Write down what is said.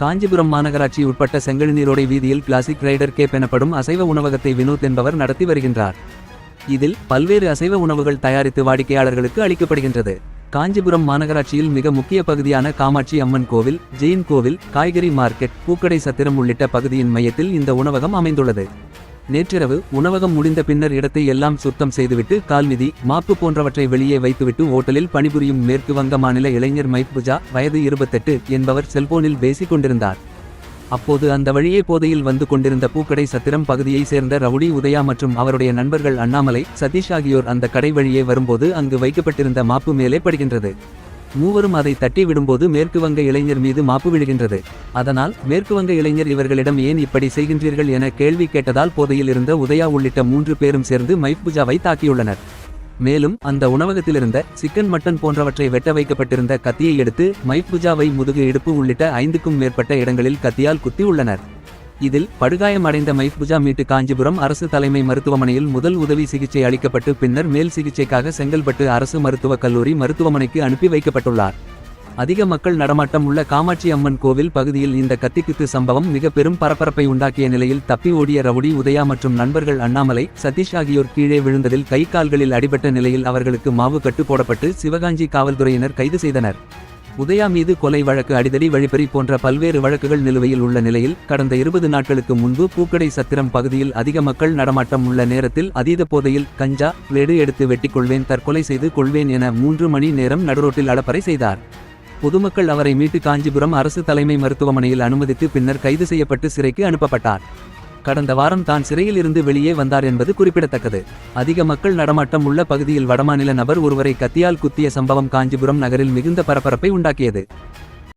காஞ்சிபுரம் மாநகராட்சி உட்பட்ட செங்கழுநீரோடை வீதியில் கிளாசிக் ரைடர் கேப் எனப்படும் அசைவ உணவகத்தை வினோத் என்பவர் நடத்தி வருகின்றார். இதில் பல்வேறு அசைவ உணவுகள் தயாரித்து வாடிக்கையாளர்களுக்கு அளிக்கப்படுகின்றது. காஞ்சிபுரம் மாநகராட்சியில் மிக முக்கிய பகுதியான காமாட்சி அம்மன் கோவில் ஜெயின் கோவில் காய்கறி மார்க்கெட் பூக்கடை சத்திரம் உள்ளிட்ட பகுதியின் மையத்தில் இந்த உணவகம் அமைந்துள்ளது. நேற்றிரவு உணவகம் முடிந்த பின்னர் இடத்தை எல்லாம் சுத்தம் செய்துவிட்டு கால்நிதி மாப்பு போன்றவற்றை வெளியே வைத்துவிட்டு ஓட்டலில் பணிபுரியும் மேற்கு வங்க மாநில இளைஞர் மைத்புஜா வயது இருபத்தெட்டு என்பவர் செல்போனில் பேசிக் கொண்டிருந்தார். அப்போது அந்த வழியே போதையில் வந்து கொண்டிருந்த பூக்கடை சத்திரம் பகுதியை சேர்ந்த ரவுடி உதயா மற்றும் அவருடைய நண்பர்கள் அண்ணாமலை சதீஷ் ஆகியோர் அந்த கடை வழியே வரும்போது அங்கு வைக்கப்பட்டிருந்த மாப்பு மேலே படுகின்றது. மூவரும் அதை தட்டி விடும்போது மேற்கு வங்க இளைஞர் மீது மாப்பு விழுகின்றது. அதனால் மேற்கு வங்க இளைஞர் இவர்களிடம் ஏன் இப்படி செய்கின்றீர்கள் என கேள்வி கேட்டதால் போதையில் இருந்த உதயா உள்ளிட்ட மூன்று பேரும் சேர்ந்து மைத்புஜாவை தாக்கியுள்ளனர். மேலும் அந்த உணவகத்திலிருந்த சிக்கன் மட்டன் போன்றவற்றை வெட்ட வைக்கப்பட்டிருந்த கத்தியை எடுத்து மைப்பூஜாவை முதுகு இடுப்பு உள்ளிட்ட ஐந்துக்கும் மேற்பட்ட இடங்களில் கத்தியால் குத்தி உள்ளனர். இதில் படுகாயமடைந்த மைஃபுஜா மீட்டு காஞ்சிபுரம் அரசு தலைமை மருத்துவமனையில் முதல் உதவி சிகிச்சை அளிக்கப்பட்டு பின்னர் மேல் சிகிச்சைக்காக செங்கல்பட்டு அரசு மருத்துவக் கல்லூரி மருத்துவமனைக்கு அனுப்பி வைக்கப்பட்டுள்ளார். அதிக மக்கள் நடமாட்டம் உள்ள காமாட்சி அம்மன் கோவில் பகுதியில் இந்த கத்திக்குத்து சம்பவம் மிக பெரும் பரபரப்பை உண்டாக்கிய நிலையில் தப்பி ஓடிய ரவுடி உதயா மற்றும் நண்பர்கள் அண்ணாமலை சதீஷ் ஆகியோர் கீழே விழுந்ததில் கை கால்களில் அடிபட்ட நிலையில் அவர்களுக்கு மாவு கட்டு போடப்பட்டு சிவகாஞ்சி காவல்துறையினர் கைது செய்தனர். உதயா மீது கொலை வழக்கு அடிதடி வழிப்பறி போன்ற பல்வேறு வழக்குகள் நிலுவையில் உள்ள நிலையில் கடந்த இருபது நாட்களுக்கு முன்பு பூக்கடை சத்திரம் பகுதியில் அதிக மக்கள் நடமாட்டம் உள்ள நேரத்தில் அதீத போதையில் கஞ்சா பிளேடு எடுத்து வெட்டிக் கொள்வேன் தற்கொலை செய்து கொள்வேன் என மூன்று மணி நேரம் நடுரோட்டில் அடப்பறை செய்தார். பொதுமக்கள் அவரை மீட்டு காஞ்சிபுரம் அரசு தலைமை மருத்துவமனையில் அனுமதித்து பின்னர் கைது செய்யப்பட்டு சிறைக்கு அனுப்பப்பட்டார். கடந்த வாரம் தான் சிறையில் இருந்து வெளியே வந்தார் என்பது குறிப்பிடத்தக்கது. அதிக மக்கள் நடமாட்டம் உள்ள பகுதியில் வடமாநில நபர் ஒருவரை கத்தியால் குத்திய சம்பவம் காஞ்சிபுரம் நகரில் மிகுந்த பரபரப்பை உண்டாக்கியது.